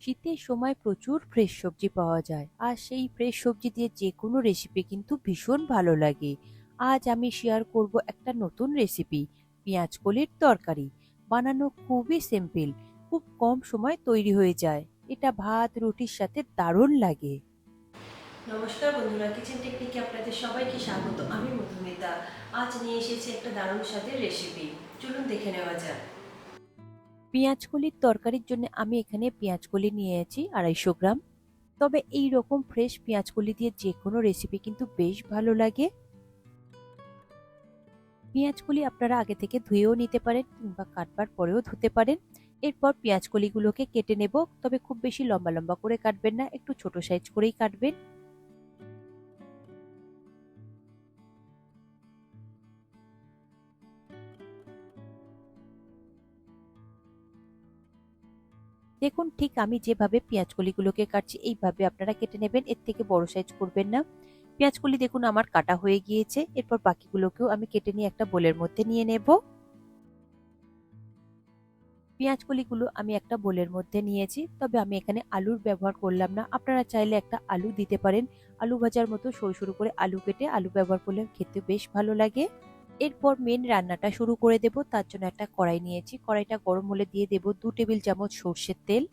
শীতের সময় প্রচুর ফ্রেশ সবজি পাওয়া যায়। আর সেই ফ্রেশ সবজি দিয়ে যে কোনো রেসিপি কিন্তু ভীষণ ভালো লাগে। আজ আমি শেয়ার করব একটা নতুন রেসিপি পেঁয়াজ কলির তরকারি। বানানো খুবই সিম্পল খুব কম সময় তৈরি হয়ে যায়। এটা ভাত, রুটির সাথে দারুণ লাগে। নমস্কার বন্ধুরা কিচেন টেকনিকে আপনাদের সবাইকে স্বাগত। আমি মধুমিতা। আজ নিয়ে এসেছি একটা দারুণ স্বাদের রেসিপি চলুন দেখে নেওয়া যাক। পেঁয়াজ কলির তরকারির জন্য আমি এখানে পেঁয়াজ কলি নিয়েছি আড়াইশো গ্রাম। তবে এই রকম ফ্রেশ পেঁয়াজ কলি দিয়ে যে কোনো রেসিপি কিন্তু বেশ ভালো লাগে। পেঁয়াজকলি আপনারা আগে থেকে ধুয়েও নিতে পারেন কিংবা কাটবার পরেও ধুতে পারেন। এরপর পেঁয়াজ কলিগুলোকে কেটে নেব, তবে খুব বেশি লম্বা লম্বা করে কাটবেন না, একটু ছোট সাইজ করেই কাটবেন। দেখুন, ঠিক আমি যেভাবে পেঁয়াজ কলিগুলোকে কাটছি, এইভাবে আপনারা কেটে নেবেন। এর থেকে বড় সাইজ করবেন না। পেঁয়াজগুলি দেখুন, আমার কাটা হয়ে গিয়েছে। এরপর বাকিগুলোকেও আমি কেটে নিয়ে একটা বোলের মধ্যে নিয়ে নেব। পেঁয়াজকলিগুলো আমি একটা বোলের মধ্যে নিয়েছি। তবে আমি এখানে আলুর ব্যবহার করলাম না। আপনারা চাইলে একটা আলু দিতে পারেন। আলু ভাজার মতো সরু সরু করে আলু কেটে আলু ব্যবহার করলে খেতে বেশ ভালো লাগে। এরপর মেন রান্নাটা শুরু করে দেব। তার জন্য একটা কড়াই নিয়েছি। কড়াইটা গরম হলে দিয়ে দেব দু টেবিল চামচ সর্ষের তেল।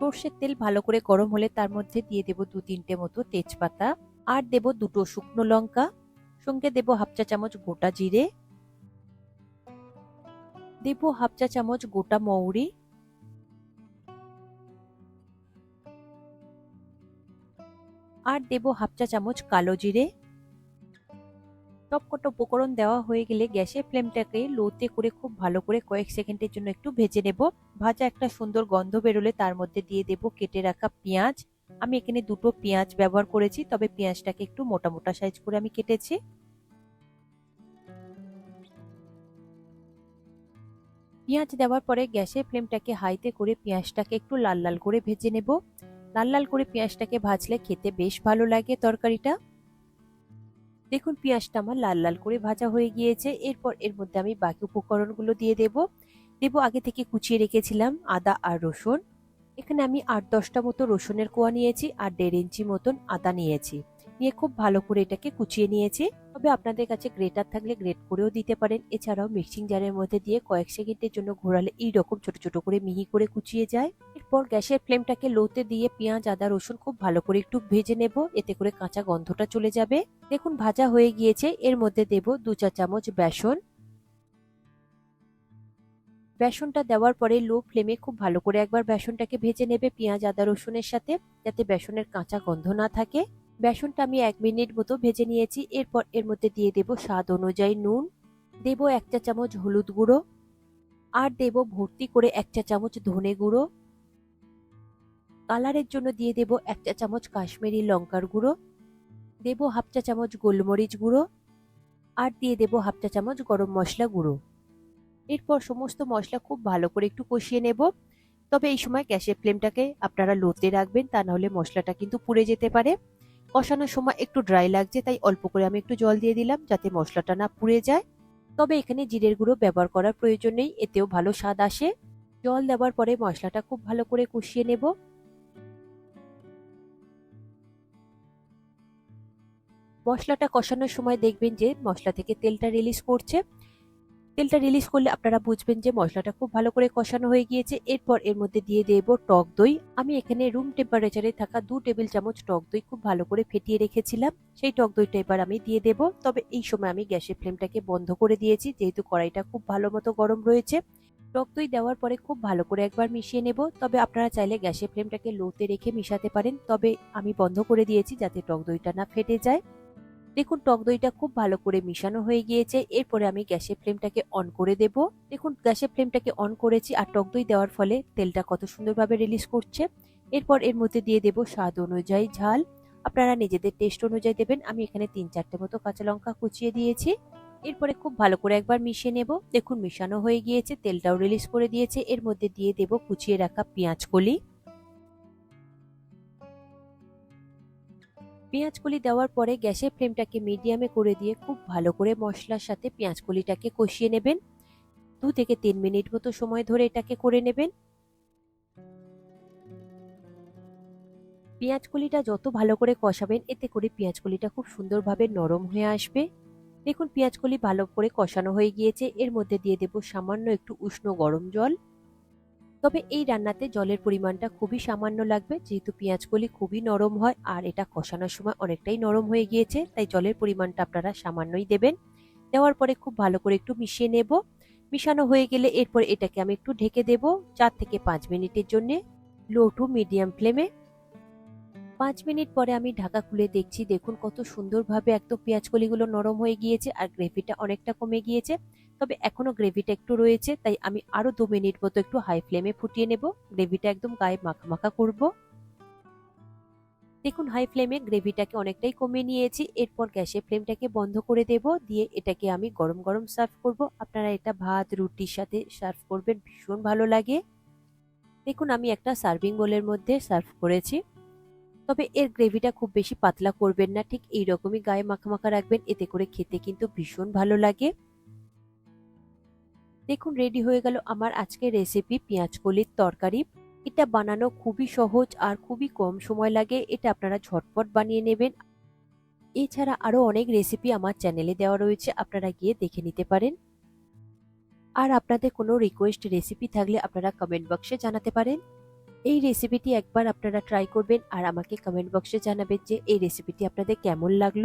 সর্ষের তেল ভালো করে গরম হলে তার মধ্যে দিয়ে দেব দু তিনটে মতো তেজপাতা। আর দেব দুটো শুকনো লঙ্কা। সঙ্গে দেব হাফ চা চামচ গোটা জিরে। দেব হাফ চা চামচ গোটা মৌরি। আর দেব হাফ চা চামচ কালো জিরে। সবকটা উপকরণ দেওয়া হয়ে গেলে গ্যাসের ফ্লেমটাকে লোতে করে খুব ভালো করে কয়েক সেকেন্ডের জন্য একটু ভেজে নেব। ভাজা একটা সুন্দর গন্ধ বেরোলে তার মধ্যে দিয়ে দেব কেটে রাখা পেঁয়াজ। আমি এখানে দুটো পেঁয়াজ ব্যবহার করেছি, তবে পেঁয়াজটাকে একটু মোটা মোটা সাইজ করে আমি কেটেছি। পেঁয়াজ দেওয়ার পরে গ্যাসের ফ্লেমটাকে হাইতে করে পেঁয়াজটাকে একটু লাল লাল করে ভেজে নেব। লাল লাল করে পেঁয়াজটাকে ভাজলে খেতে বেশ ভালো লাগে তরকারিটা। দেখুন, পেঁয়াজটা আমার লাল লাল করে ভাজা হয়ে গিয়েছে। এরপর এর মধ্যে আমি বাকি উপকরণগুলো দিয়ে দেব। দেব আগে থেকে কুচিয়ে রেখেছিলাম আদা আর রসুন। এখানে আমি আট দশটা মতো রসুনের কোয়া নিয়েছি আর দেড় ইঞ্চি মতন আদা নিয়েছি। নিয়ে খুব ভালো করে এটাকে কুচিয়ে নিয়েছি। তবে আপনাদের কাছে গ্রেটার থাকলে গ্রেট করেও দিতে পারেন। এছাড়াও মিক্সিং জারের মধ্যে দিয়ে কয়েক সেকেন্ডের জন্য ঘোরালে এই রকম ছোট ছোট করে মিহি করে কুচিয়ে যায়। এরপর গ্যাসের ফ্লেমটাকে লোতে দিয়ে পেঁয়াজ, আদা, রসুন খুব ভালো করে একটু ভেজে নেব। এতে করে কাঁচা গন্ধটা চলে যাবে। দেখুন, ভাজা হয়ে গিয়েছে। এর মধ্যে দেব দু চা চামচ বেসন। বেসনটা দেওয়ার পরে লো ফ্লেমে খুব ভালো করে একবার বেসনটাকে ভেজে নেবে পেঁয়াজ, আদা, রসুনের সাথে, যাতে বেসনের কাঁচা গন্ধ না থাকে। বেসনটা আমি এক মিনিট মতো ভেজে নিয়েছি। এরপর এর মধ্যে দিয়ে দেব স্বাদ অনুযায়ী নুন। দেব এক চা চামচ হলুদ গুঁড়ো। আর দেব ভর্তি করে এক চা চামচ ধনে গুঁড়ো। কালারের জন্য দিয়ে দেব এক চা চামচ কাশ্মীরি লঙ্কার গুঁড়ো, দেব হাফ চা চামচ গোলমরিচ গুঁড়ো, আর দিয়ে দেব হাফ চা চামচ গরম মশলা গুঁড়ো। এরপর সমস্ত মশলা খুব ভালো করে একটু কষিয়ে নেব। তবে এই সময় গ্যাসের ফ্লেমটাকে আপনারা লোতে রাখবেন, তা নাহলে মশলাটা কিন্তু পুড়ে যেতে পারে। কষানোর সময় একটু ড্রাই লাগছে, তাই অল্প করে আমি একটু জল দিয়ে দিলাম যাতে মশলাটা না পুড়ে যায়। তবে এখানে জিরের গুঁড়ো ব্যবহার করার প্রয়োজন নেই, এতেও ভালো স্বাদ আসে। জল দেওয়ার পরে মশলাটা খুব ভালো করে কষিয়ে নেব। মশলাটা কষানোর সময় দেখবেন যে মশলা থেকে তেলটা রিলিজ করছে। তেলটা রিলিজ করলে আপনারা বুঝবেন যে মশলাটা খুব ভালো করে কষানো হয়ে গিয়েছে। এরপর এর মধ্যে দিয়ে দেব টক দই। আমি এখানে রুম টেম্পারেচারে থাকা দু টেবিল চামচ টক দই খুব ভালো করে ফেটিয়ে রেখেছিলাম। সেই টক দইটা এবার আমি দিয়ে দেব। তবে এই সময় আমি গ্যাসের ফ্লেমটাকে বন্ধ করে দিয়েছি, যেহেতু কড়াইটা খুব ভালো মতো গরম রয়েছে। টক দই দেওয়ার পরে খুব ভালো করে একবার মিশিয়ে নেব। তবে আপনারা চাইলে গ্যাসের ফ্লেমটাকে লোতে রেখে মিশাতে পারেন। তবে আমি বন্ধ করে দিয়েছি যাতে টক দইটা না ফেটে যায়। দেখুন, টক দইটা খুব ভালো করে মিশানো হয়ে গিয়েছে। এরপরে আমি গ্যাসের ফ্লেমটাকে অন করে দেব। দেখুন, গ্যাসের ফ্লেমটাকে অন করেছি আর টক দই দেওয়ার ফলে তেলটা কত সুন্দরভাবে রিলিজ করছে। এরপর এর মধ্যে দিয়ে দেব স্বাদ অনুযায়ী ঝাল। আপনারা নিজেদের টেস্ট অনুযায়ী দেবেন। আমি এখানে তিন চারটে মতো কাঁচা লঙ্কা কুচিয়ে দিয়েছি। এরপরে খুব ভালো করে একবার মিশিয়ে নেব। দেখুন, মিশানো হয়ে গিয়েছে, তেলটাও রিলিজ করে দিয়েছে। এর মধ্যে দিয়ে দেব কুচিয়ে রাখা পেঁয়াজ কলি। পেঁয়াজকলি দেওয়ার পরে গ্যাসের ফ্লেমটাকে মিডিয়ামে করে দিয়ে খুব ভালো করে মশলার সাথে পেঁয়াজকলিটাকে কষিয়ে নেবেন। দু থেকে তিন মিনিট মতো সময় ধরে এটাকে করে নেবেন। পেঁয়াজকলিটা যত ভালো করে কষাবেন, এতে করে পেঁয়াজকলিটা খুব সুন্দরভাবে নরম হয়ে আসবে। দেখুন, পেঁয়াজকলি ভালো করে কষানো হয়ে গিয়েছে। এর মধ্যে দিয়ে দেব সামান্য একটু উষ্ণ গরম জল। তবে এই রান্নাতে জলের পরিমাণটা খুবই সামান্য লাগবে, যেহেতু পেঁয়াজগুলি খুবই নরম হয় আর এটা কষানোর সময় অনেকটাই নরম হয়ে গিয়েছে, তাই জলের পরিমাণটা আপনারা সামান্যই দেবেন। দেওয়ার পরে খুব ভালো করে একটু মিশিয়ে নেব। মিশানো হয়ে গেলে এরপর এটাকে আমি একটু ঢেকে দেব চার থেকে পাঁচ মিনিটের জন্য, লো টু মিডিয়াম ফ্লেমে। পাঁচ মিনিট পরে আমি ঢাকা খুলে দেখছি, দেখুন কত সুন্দরভাবে একদম পেঁয়াজকলিগুলো নরম হয়ে গিয়েছে আর গ্রেভিটা অনেকটা কমে গিয়েছে। তবে এখনও গ্রেভিটা একটু রয়েছে, তাই আমি আরও দু মিনিট মতো একটু হাই ফ্লেমে ফুটিয়ে নেব। গ্রেভিটা একদম গায়ে মাখা করব। দেখুন হাই ফ্লেমে গ্রেভিটাকে অনেকটাই কমিয়ে নিয়েছি, এরপর গ্যাসের ফ্লেমটাকে বন্ধ করে দেব। দিয়ে এটাকে আমি গরম গরম সার্ভ করব। আপনারা এটা ভাত, রুটির সাথে সার্ভ করবেন, ভীষণ ভালো লাগে। দেখুন আমি একটা সার্ভিং বোলের মধ্যে সার্ভ করেছি। তবে এর গ্রেভিটা খুব বেশি পাতলা করবেন না, ঠিক এই রকমই গায়ে মাখা মাখা রাখবেন, এতে করে খেতে কিন্তু ভীষণ ভালো লাগে। দেখুন, রেডি হয়ে গেল আমার আজকের রেসিপি, পেঁয়াজ কলির তরকারি। এটা বানানো খুবই সহজ আর খুবই কম সময় লাগে, এটা আপনারা ঝটপট বানিয়ে নেবেন। এছাড়া আরও অনেক রেসিপি আমার চ্যানেলে দেওয়া রয়েছে, আপনারা গিয়ে দেখে নিতে পারেন। আর আপনাদের কোনো রিকোয়েস্ট রেসিপি থাকলে আপনারা কমেন্ট বক্সে জানাতে পারেন। এই রেসিপিটি একবার আপনারা ট্রাই করবেন আর আমাকে কমেন্ট বক্সে জানাবেন যে এই রেসিপিটি আপনাদের কেমন লাগল।